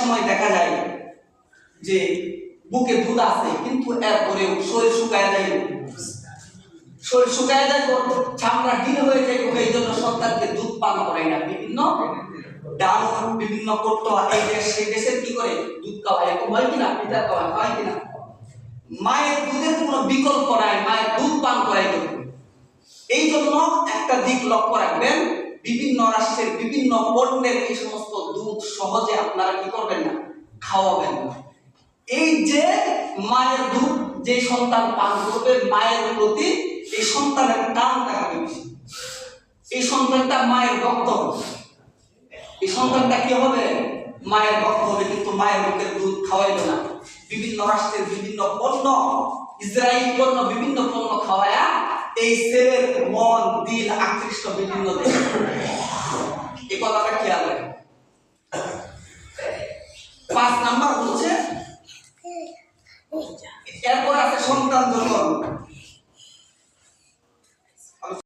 সময় দেখা যায় যে বুকে দুধ আছে, কিন্তু এরপরেও শরীর শুকায় যায়। শরীর শুকায় যায় চামড়া ঢিল হয়ে যায় এই জন্য সন্তানকে দুধ পান করায় না। বিভিন্ন ডাল বিভিন্ন এই দেশ, সেই দেশের কি করে? দুধ এরকম হয় কিনা? পিতা হয় কিনা? মায়ের দুধের কোনো বিকল্প নাই। মায়ের দুধ পান করাই এই জন্য একটা দিক লক্ষ্য রাখবেন। বিভিন্ন রাষ্ট্রের বিভিন্ন পণ্যের এই সমস্ত সহজে আপনারা কি করবেন না? খাওয়াবেন না। এই যে মায়ের দুধ, যে সন্তান পান করবে, মায়ের প্রতি এই সন্তানের টান থাকবে বেশি? এই সন্তানটা মায়ের হবে। এই সন্তানটা কি হবে? মায়ের ভক্ত হবে, কিন্তু মায়ের লোকের দুধ খাওয়াইবে না। বিভিন্ন রাষ্ট্রের বিভিন্ন পণ্য, ইসরায়েল পণ্য, বিভিন্ন পণ্য খাওয়ায়া এই ছেলের মন, দিল, আকৃষ্ট বিভিন্ন দেশ। পাঁচ নাম্বার হচ্ছে এরপর আছে সন্তান যখন